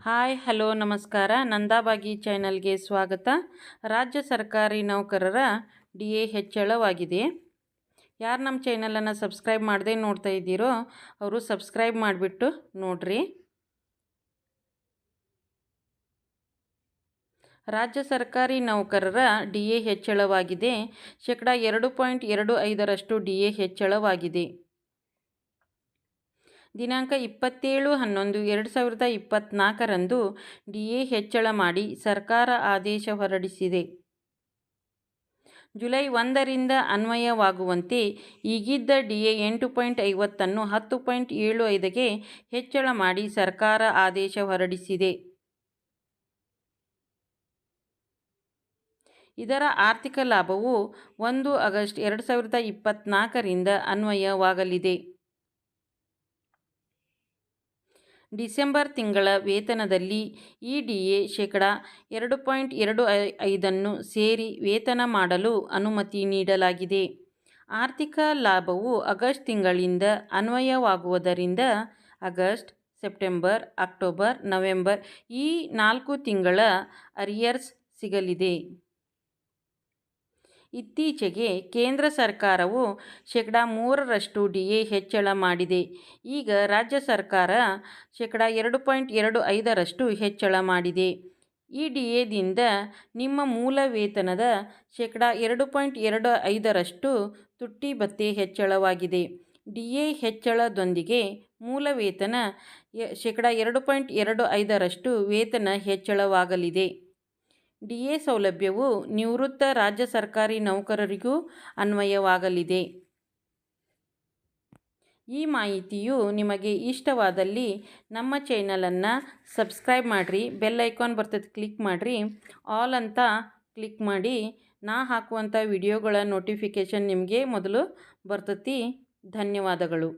Hi, hello, ನಮಸ್ಕಾರ. ನಂದಾಬಾಗಿ ಚಾನಲ್ಗೆ ಸ್ವಾಗತ. ರಾಜ್ಯ ಸರ್ಕಾರಿ ನೌಕರರ ಡಿ ಎ ಹೆಚ್ಚಳವಾಗಿದೆ. ಯಾರು ನಮ್ಮ ಚಾನಲನ್ನು ಸಬ್ಸ್ಕ್ರೈಬ್ ಮಾಡದೆ ನೋಡ್ತಾ ಇದ್ದೀರೋ, ಅವರು ಸಬ್ಸ್ಕ್ರೈಬ್ ಮಾಡಿಬಿಟ್ಟು ನೋಡ್ರಿ. ರಾಜ್ಯ ಸರ್ಕಾರಿ ನೌಕರರ ಡಿ ಎ ಹೆಚ್ಚಳವಾಗಿದೆ. ಶೇಕಡ ಎರಡು ಪಾಯಿಂಟ್ ಎರಡು ಐದರಷ್ಟು ಡಿ ಎ ಹೆಚ್ಚಳವಾಗಿದೆ. ದಿನಾಂಕ ಇಪ್ಪತ್ತೇಳು ಹನ್ನೊಂದು ಎರಡು ಸಾವಿರದ ಇಪ್ಪತ್ತ್ನಾಲ್ಕರಂದು ಡಿ ಎ ಹೆಚ್ಚಳ ಮಾಡಿ ಸರ್ಕಾರ ಆದೇಶ ಹೊರಡಿಸಿದೆ. ಜುಲೈ ಒಂದರಿಂದ ಅನ್ವಯವಾಗುವಂತೆ ಈಗಿದ್ದ ಡಿ ಎ ಎಂಟು ಪಾಯಿಂಟ್ ಐವತ್ತನ್ನು ಹತ್ತು ಪಾಯಿಂಟ್ ಏಳು ಐದಕ್ಕೆ ಹೆಚ್ಚಳ ಮಾಡಿ ಸರ್ಕಾರ ಆದೇಶ ಹೊರಡಿಸಿದೆ. ಇದರ ಆರ್ಥಿಕ ಲಾಭವು ಒಂದು ಆಗಸ್ಟ್ ಎರಡು ಸಾವಿರದ ಇಪ್ಪತ್ತ್ನಾಲ್ಕರಿಂದ ಅನ್ವಯವಾಗಲಿದೆ. ಡಿಸೆಂಬರ್ ತಿಂಗಳ ವೇತನದಲ್ಲಿ ಇಡಿಎ ಡಿ ಎ ಶೇಕಡ ಎರಡು ಪಾಯಿಂಟ್ ಎರಡು ಐದನ್ನು ಸೇರಿ ವೇತನ ಮಾಡಲು ಅನುಮತಿ ನೀಡಲಾಗಿದೆ. ಆರ್ಥಿಕ ಲಾಭವು ಆಗಸ್ಟ್ ತಿಂಗಳಿಂದ ಅನ್ವಯವಾಗುವುದರಿಂದ ಆಗಸ್ಟ್, ಸೆಪ್ಟೆಂಬರ್, ಅಕ್ಟೋಬರ್, ನವೆಂಬರ್ ಈ ನಾಲ್ಕು ತಿಂಗಳ ಅರಿಯರ್ಸ್ ಸಿಗಲಿದೆ. ಇತ್ತೀಚೆಗೆ ಕೇಂದ್ರ ಸರ್ಕಾರವು ಶೇಕಡ ಮೂರರಷ್ಟು ಡಿ ಎ ಹೆಚ್ಚಳ ಮಾಡಿದೆ. ಈಗ ರಾಜ್ಯ ಸರ್ಕಾರ ಶೇಕಡ ಎರಡು ಪಾಯಿಂಟ್ ಎರಡು ಐದರಷ್ಟು ಹೆಚ್ಚಳ ಮಾಡಿದೆ. ಈ ಡಿ ಎದಿಂದ ನಿಮ್ಮ ಮೂಲ ವೇತನದ ಶೇಕಡ ಎರಡು ಪಾಯಿಂಟ್ ಎರಡು ಐದರಷ್ಟು ತುಟ್ಟಿ ಭತ್ತೆ ಹೆಚ್ಚಳವಾಗಿದೆ. ಡಿ ಎ ಹೆಚ್ಚಳದೊಂದಿಗೆ ಮೂಲ ವೇತನ ಶೇಕಡ ಎರಡು ಪಾಯಿಂಟ್ ಎರಡು ಐದರಷ್ಟು ವೇತನ ಹೆಚ್ಚಳವಾಗಲಿದೆ. ಡಿ ಎ ಸೌಲಭ್ಯವು ನಿವೃತ್ತ ರಾಜ್ಯ ಸರ್ಕಾರಿ ನೌಕರರಿಗೂ ಅನ್ವಯವಾಗಲಿದೆ. ಈ ಮಾಹಿತಿಯು ನಿಮಗೆ ಇಷ್ಟವಾದಲ್ಲಿ ನಮ್ಮ ಚಾನಲನ್ನು ಸಬ್ಸ್ಕ್ರೈಬ್ ಮಾಡಿರಿ, ಬೆಲ್ ಐಕಾನ್ ಬರ್ತದೆ ಕ್ಲಿಕ್ ಮಾಡಿರಿ, ಆಲ್ ಅಂತ ಕ್ಲಿಕ್ ಮಾಡಿ, ನಾ ಹಾಕುವಂಥ ವಿಡಿಯೋಗಳ ನೋಟಿಫಿಕೇಷನ್ ನಿಮಗೆ ಮೊದಲು ಬರ್ತತಿ. ಧನ್ಯವಾದಗಳು.